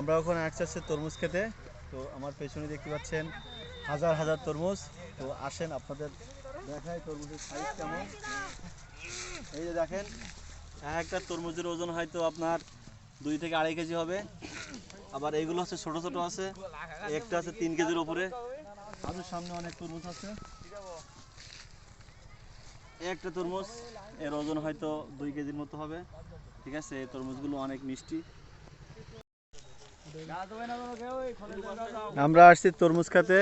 আমরা ওখানে আসছি আসছে তরমুজ খেতে। তো আমার পেছনে দেখতে পাচ্ছেন হাজার হাজার তরমুজ। তো আসেন আপনাদের দেখায় তরমুজের সাইজ কেমন। এই যে দেখেন, এক একটা তরমুজের ওজন হয়তো আপনার দুই থেকে আড়াই কেজি হবে। আবার এইগুলো হচ্ছে ছোট ছোট আছে, একটা আছে তিন কেজির উপরে। আরও সামনে অনেক তরমুজ আছে। একটা তরমুজ, এর ওজন হয়তো দুই কেজির মতো হবে। ঠিক আছে, এই তরমুজগুলো অনেক মিষ্টি। আমরা আসছি তরমুজ খাতে।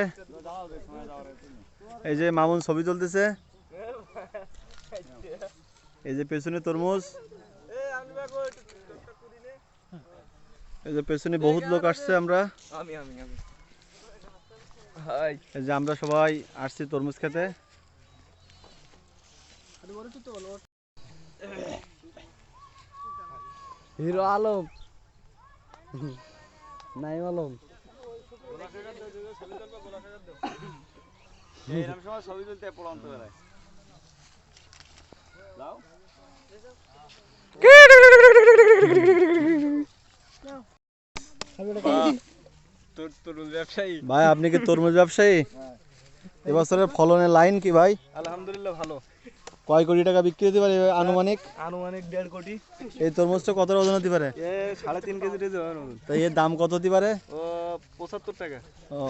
এই যে মামুন ছবি তুলতেছে। এই যে পেছনে তরমুজ। এই যে পেছনে বহুত লোক আসছে আমরা। এই যে আমরা সবাই আসছি তরমুজ খেতে। হিরো আলম। নাইম আলম। এরকম সময় ছবি তুলতে পড়ান্ত বেলায়। তোর ভাই আপনি কি তরমুজ ব্যবসায়ী? এবছরের ফলনের লাইন কি ভাই? আলহামদুলিল্লাহ ভালো। কয় কোটি টাকা বিক্রি হতে পারে আনুমানিক? আনুমানিক দেড় কোটি। এই তরমুজটা কত ওজন হতে পারে? সাড়ে তিন কেজি রেজে তো এর দাম কত হতে পারে? ও পঁচাত্তর টাকা। ও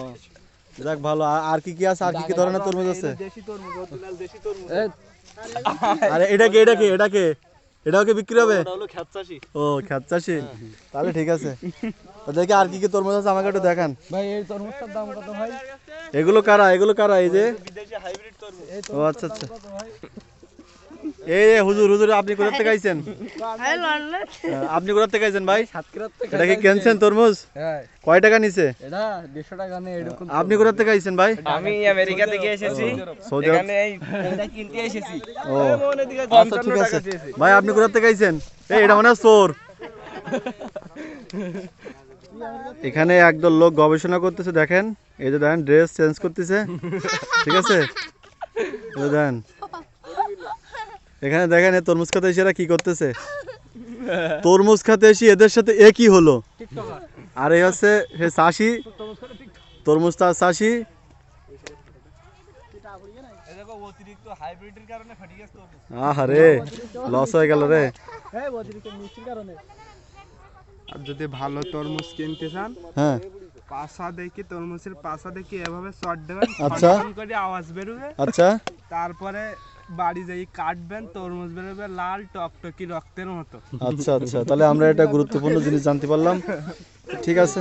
যাক ভালো। আর- আর কি কি আছে? আর কি কি ধরনের তরমুজ আছে? দেশি তরমুজ অরিজিনাল দেশি তরমুজ। আরে এটা কি এটা কি এটা কি? এটাও কি বিক্রি হবে? ও খ্যাত চাষি। তাহলে ঠিক আছে। তো দেখি আর কি কি তরমুজ আছে আমাকে একটু দেখান। ভাই এই তরমুজটার দাম কত ভাই? এগুলো কারা? এগুলো কারা? এই যে? বিদেশি হাইব্রিড তরমুজ। ও আচ্ছা আচ্ছা। এই হুজুর হুজুর আপনি কোথা থেকে আইছেন? হ্যাঁ, আপনি কোথা থেকে আইছেন ভাই? এটা কি কেনছেন তরমুজ? হ্যাঁ। কয় টাকা নিছে? এটা দেড়শো টাকা নেই এরকম আপনি কোথা থেকে আইছেন ভাই? আমি আমেরিকা থেকে এসেছি। এখানে এটা কিনতে এসেছি। ও আচ্ছা ঠিক আছে। ভাই আপনি কোথা থেকে আইছেন? এই এটা মানে চোর। এখানে একদল লোক গবেষণা করতেছে দেখেন। এই যে দেখেন ড্রেস চেঞ্জ করতেছে। ঠিক আছে? দেখেন। এখানে দেখেন তরমুজ খাতে এসে এরা কি করতেছে? তরমুজ খাতে এসে এদের সাথে এ কি হলো? আর এই হচ্ছে সে চাষি। তরমুজ তার চাষি। আহারে লস হয়ে গেল রে। আর যদি ভালো তরমুজ কিনতে চান হ্যাঁ। পাশা দেখি তরমুজের পাশা দেখি এভাবে চট দেবেন আচ্ছা। করে আওয়াজ বেরোবে। আচ্ছা। তারপরে বাড়ি যাই কাটবেন তরমুজ বেরোবে লাল টকটকি রক্তের মতো। আচ্ছা আচ্ছা তাহলে আমরা এটা গুরুত্বপূর্ণ জিনিস জানতে পারলাম। ঠিক আছে।